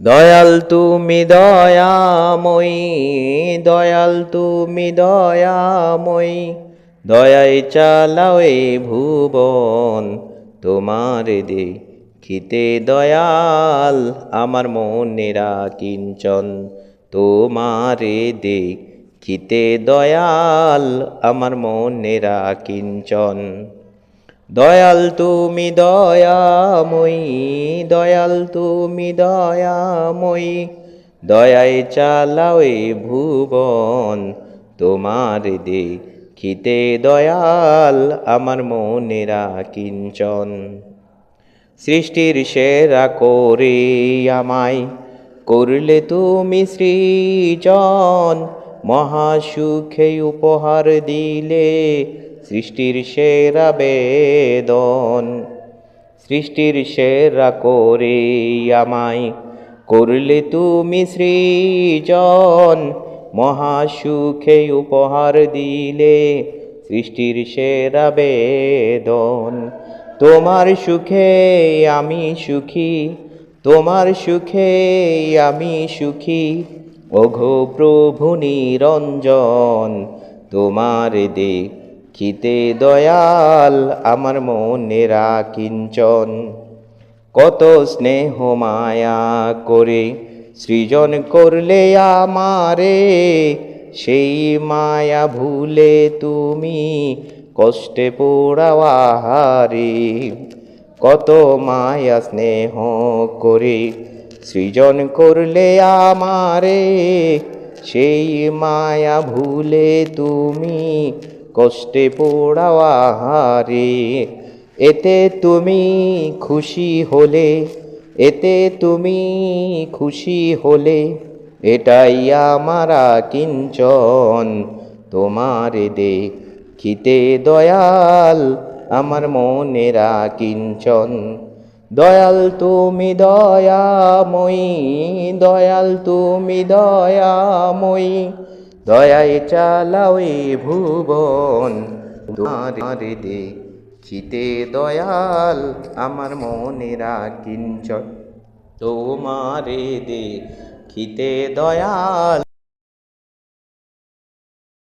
দয়াল তুমি দয়াময়ী, দয়াল তুমি দয়াময়ী দয়ায় চালাও এই ভুবন, তোমার দেখিতে দয়াল, আমার মনেরা কিঞ্চন তোমারে দেখিতে দয়াল, আমার মনেরা কিঞ্চন দয়াল তুমি দয়াময়ী, দয়াল তুমি দয়াময়ী। দয়ায় চালাও ভুবন, তোমার দে দেখিতে দয়াল আমার মনেরা কিঞ্চন সৃষ্টির সেরা করে আমায় করলে তুমি সৃজন মহাসুখে উপহার দিলে সৃষ্টির সেরা বেদন, সৃষ্টির সেরা করে আমায় করলে তুমি সৃজন। মহাসুখে উপহার দিলে সৃষ্টির সেরা বেদন। তোমার সুখে আমি সুখী, তোমার সুখে আমি সুখী। ওঘো প্রভু নিরঞ্জন, তোমার দেখিতে দয়াল আমার মনেরা কিঞ্চন কত স্নেহ মায়া করে সৃজন করলে আমারে, সেই মায়া ভুলে তুমি কষ্টে পোড়াওয়াহারে কত মায়া স্নেহ করে সৃজন করলে আমারে, সেই মায়া ভুলে তুমি কষ্টে পোড়াওয়াহারে এতে তুমি খুশি হলে, এতে তুমি খুশি হলে, এটাই আমার কিঞ্চন। তোমার দেখিতে দয়াল, আমার মনেরা কিঞ্চন। দয়াল তুমি দয়াময়ী, দয়াল তুমি দয়াময়ী। দয়ায় চালাও এ ভুবন। তোমার দেখিতে দয়াল আমার মনেরা কিঞ্চন তোমারে দেখিতে দয়াল